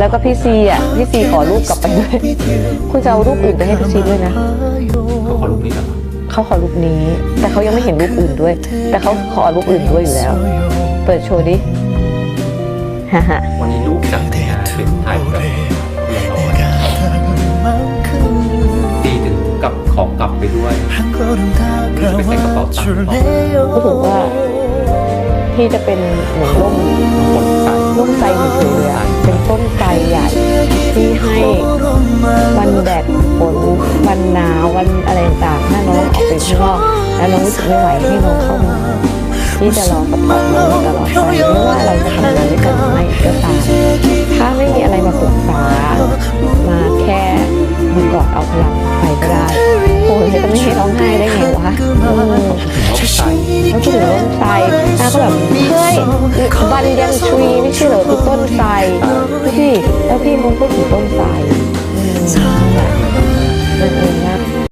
แล้วก็พี่ซีอะพี่ซีขอรูปกลับไปด้วย คุณจะเอารูปอื่นไปให้พี่ซีด้วยนะเขาขอรูปนี้กันเหรอเขาขอรูปนี้ แต่เขายังไม่เห็นรูปอื่นด้วย แต่เขาขอรูปอื่นด้วยอยู่แล้ว เปิดโชว์ดิฮ่าฮ่าวันนี้รูปจากงานเป็นถ่ายแบบเรียนร้อยตีถึงกับของกลับไปด้วยจะไปใส่กระเป๋าตังค์รู้สึกว่าพี่จะเป็นเหมือนร่มคนใส่ร่มไท ที่ให้วันแดดฝนวันหนาววันอะไรต่างๆถ้าน้องออกไปข้างนอกแล้วน้องรู้สึกไม่ไหวให้น้องเข้ามาพี่จะรอกับน้องตลอดไปไม่ว่าเราจะทำงานด้วยกันหรือไม่ก็ตามถ้าไม่มีอะไรมาปรึกษามาแค่มากอดเอาพลังไปก็ได้โอ้ยจะไม่ให้ร้องไห้ได้ไงวะเขาใส่แล้วก็ถึงต้นไทรน้าก็แบบเฮ้ยบันยังทรีไม่ใช่เหรอคือต้นไทร แล้วพี่มันก็ถือต้นไทรอืมนั่นแหละ